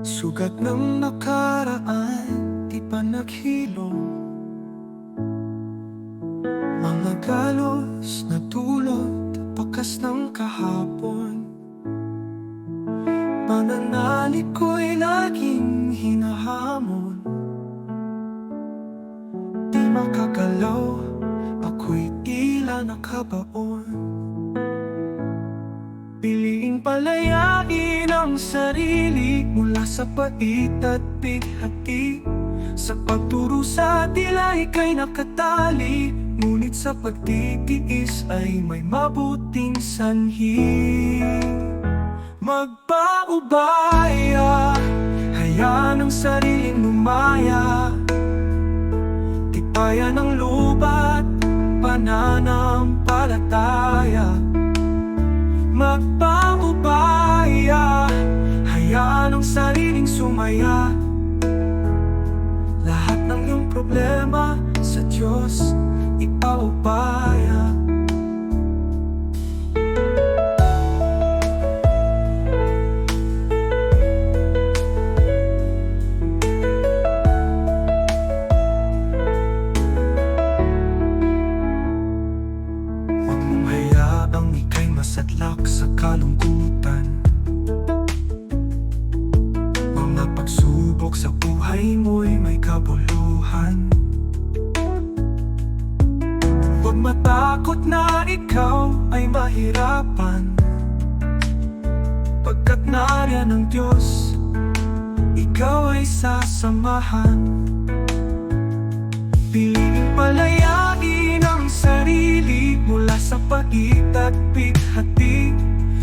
Sugat ng nakaraan, di pa naghilom Mga galos na tulot, pakas ng kahapon. Pananalig ko'y laging hinahamon. Di makagalaw, ako'y tila nakabaon Piliing palayain ang sarili mula sa pait at bighati Sa pagturo sa tila ika'y nakatali Ngunit sa pagtitiis ay may mabuting sanhi. Magpaubaya, hayaan ang sariling lumaya. Tipayan ng lubat, pananampalataya problema sa Diyos Ipaubaya Huwag mong hayaang ika'y masadlak sa kalungkutan. Mga pagsubok sa buhay mo'y may kabuluhan Huwag matakot na ikaw ay mahirapan. Pagkat nariyan ng Diyos Ikaw ay sasamahan. Piliing palayain ang sarili mula sa pait at bighati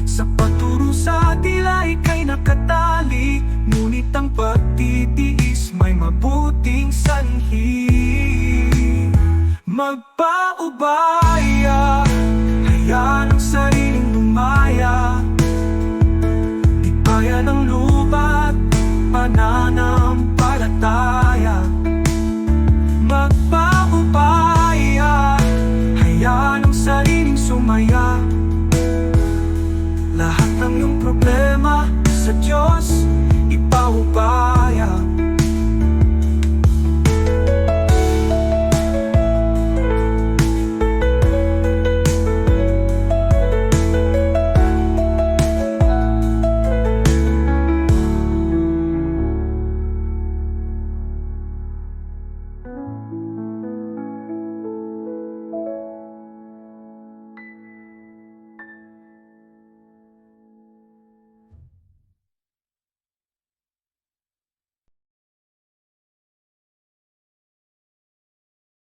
Sa pagturo Magpaubaya. Hayaan ang sariling lumaya. Tipayan ng lupa Pananampalataya.